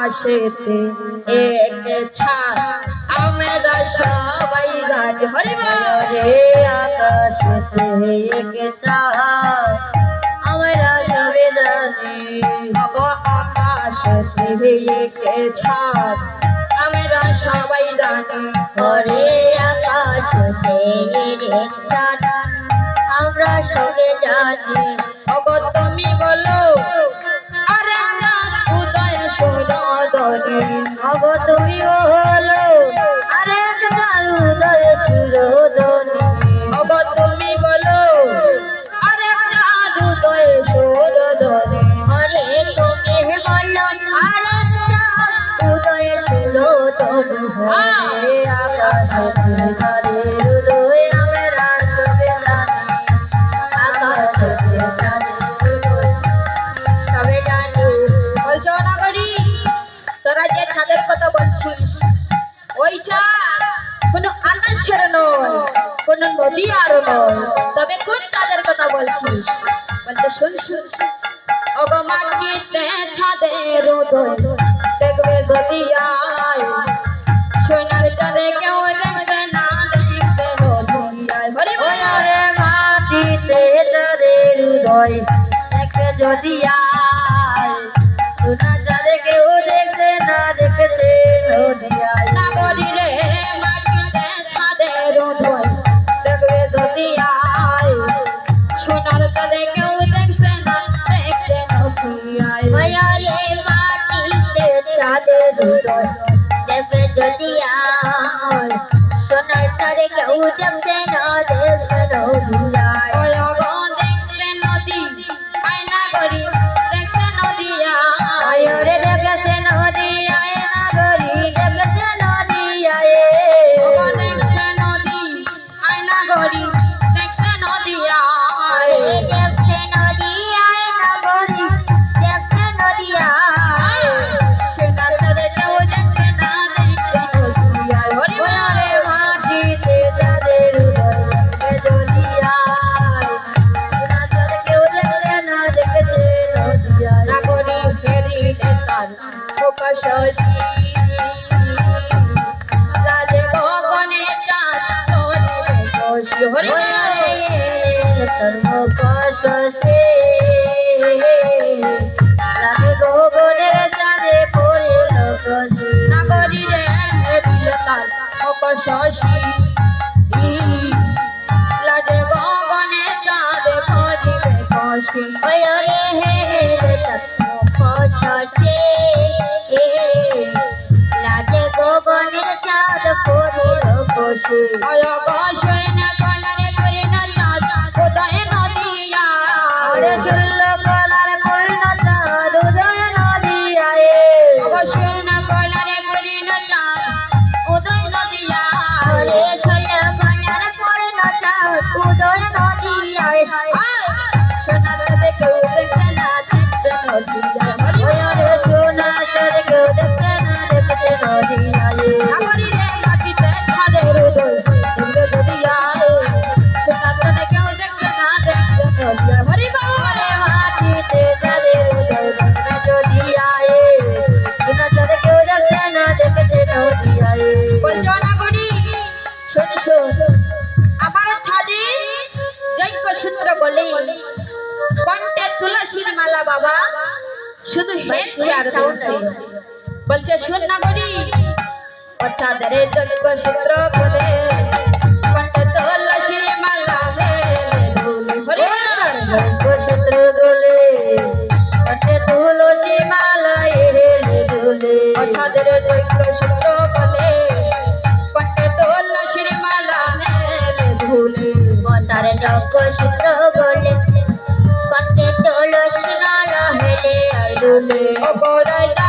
পাশেতে এক ছাড় আমরা সবাই গান হরিবারে আকাশেতে এক ছাড় আমরা সবাই জানি ভগ আকাশেতে এক ছাড় আমরা সবাই জানি হরি আকাশেতে এক ছাড় আমরা সবাই জানি ভগত তুমি বলো। নগো তুমিও হলো আরে তোমার উদয় সুরোদনী নগো বলো আরে তোমার উদয় সুরোদনী আরে তুমি আকাশ তুমি করছিস ওই চাঁদ কোনো আকাশের নয়, কোনো নদী আরও নয়। তবে কোন তাদের কথা বলছিস। বলতে শুন শুন অগমাকিতে ছাদের দেখবে গদিয়ায়। সোনার কেউ দেখবে না, দেখবে দুনিয়ায় হরে মাটিতে চাঁদের হৃদয় দেখবে যদি Sonar tare ke udam se na de কপাশী la la la चार बलचेश्वर नगरी पचा दरे অপরাধ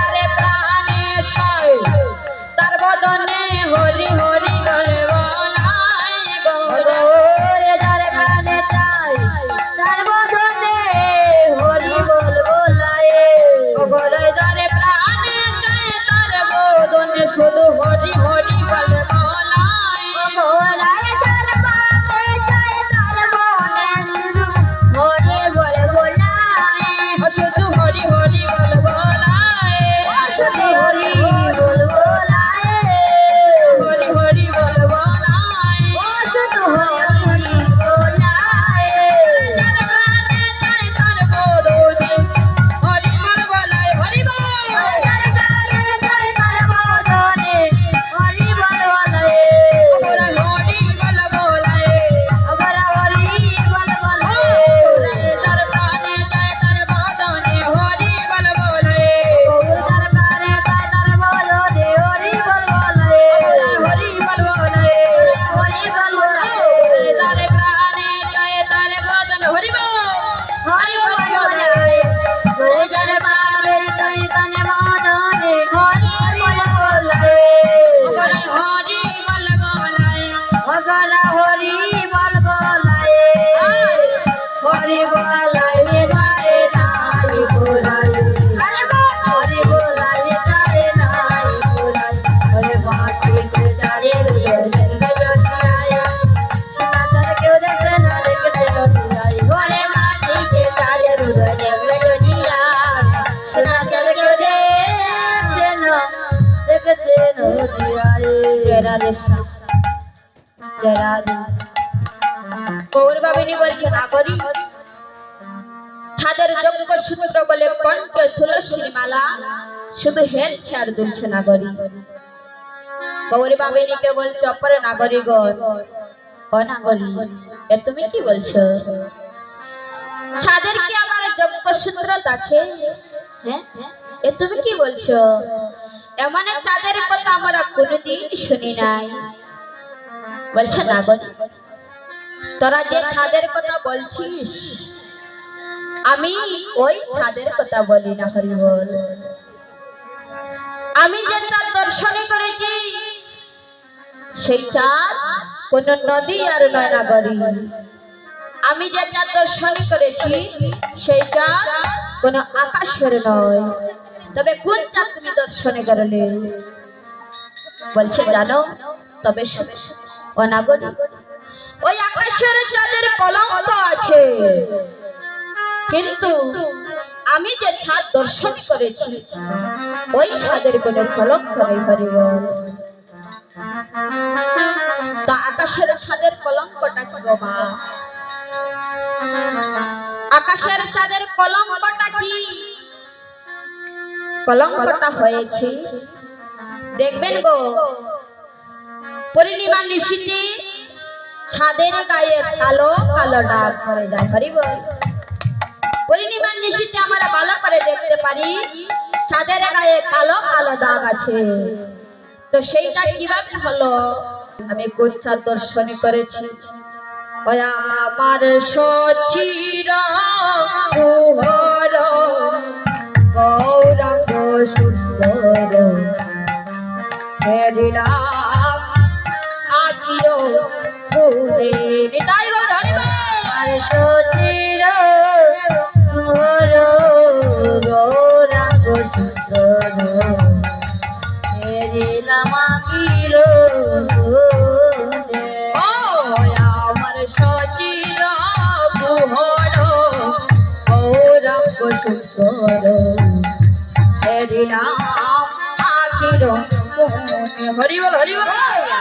সূত্র বলে শুধু দুলছে নাগরী। গৌরী বলছে এ তুমি কি বলছো? ছাদের কি আমার যোগ্য সূত্র দেখে হ্যাঁ এ তুমি কি বলছো? এমন চাঁদের কথা আমরা কোনোদিন শুনি নাই। বলছে, নাগরী, তোরা যে ছাদের কথা বলছিস আমি ওই ছাদের কথা বলি না হরি বল আমি যে চাঁদ দর্শনে করেছি, সেই চাঁদ কোন নদী আর নয় না নাগরী আমি যে চাঁদ দর্শন করেছি, সেই চাঁদ কোন আকাশের নয়। তবে কোন চাঁদ তুমি দর্শনে করলে? বলছে, জানো, তবে শোনো। ওই আকাশের চাঁদের কলঙ্ক আছে। কিন্তু আমি যে ছাদ দর্শন করেছি, ওই ছাদের কোনো কলঙ্ক নেই হরিব তা আকাশের ছাদের কলঙ্কটা কি মা? আকাশের ছাদের কলঙ্কটা কি? কলঙ্কটা হয়েছে। দেখবেন গো, পূর্ণিমা নিশিতে ছাদের গায়ে কালো কালো দাগ করে যায় হরিব নিশিতে আমরা ভালো করে দেখতে পারি তাদের গায়ে কালো কালো দাগ আছে। তো সেইটা কীভাবে হলো? আমি কোচ্ছা দর্শনী করেছি। আমার সচির হরিবল হরিবল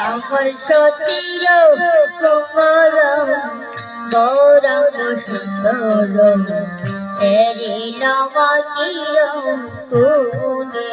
আমার সচির কোমর গৌরাঙ্গ সুন্দর ফেরিলাম আখির গুণে।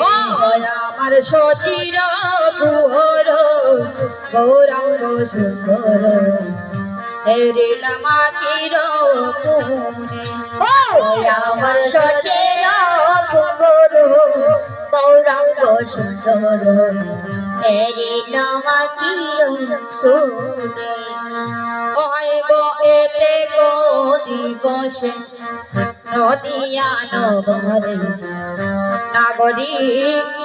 ও! আমার সচির কুহর গৌরাঙ্গ সুন্দর। হেরে লামাকির পুনে ও! আমার সচের কুমর গৌরাঙ্গ সুন্দর। হেরি নমাকির শুনে ওই গো এতে গো দিবসে নদিয়া নগরে নাগরী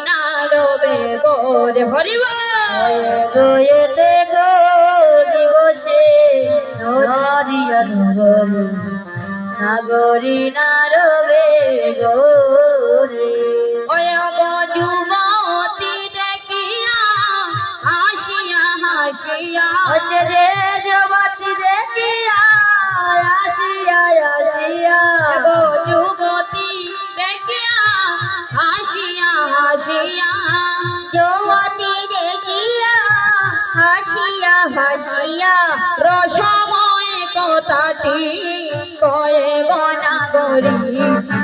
নারবে গোরে হরিবা গয়েতে গো দিবসে নদিয়া নগরী নাগরী নারবে গোরে। যুবতী দেখিয়া হাসিয়া হাসিয়া জবাতি দেখিয়া আসিয়া আসিয়া গো যুবতী দেখিয়া হাসিয়া হাসিয়া। জবাতি দেখিয়া হাসিয়া হাসিয়া। রসময় কথাটি কয়ে গনা করি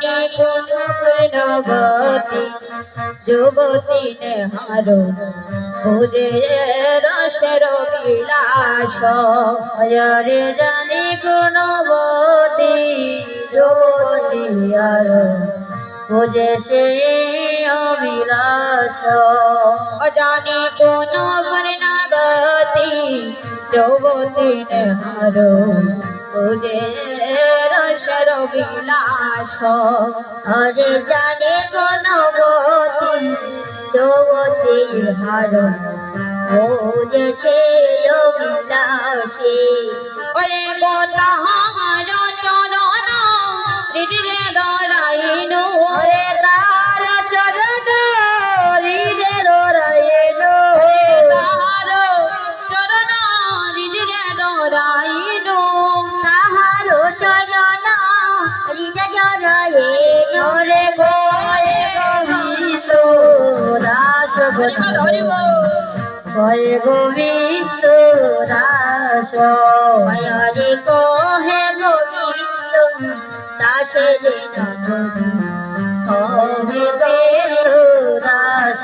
কোন পূর্ণবতী যুবতী নেহারো বুঝে রসর বিলাস হরে জানি কোন বতী জ্যোতি আর বুঝে সে অবিলাস অজানি কোন পূর্ণবতী যুবতী নেহারো বুঝে রসর বিলাস। হরে জানে গণবতী বতী জ্যোতি হার বুঝে সে অবিলাসী ওরে গোলা ভয়ে গোবিন্দ দাস হরে কহে গোবিন্দ দাসে দাস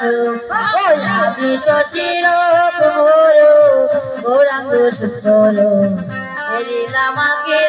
সচির ঘোর গৌরাঙ্গ সুন্দর হরি রামাকে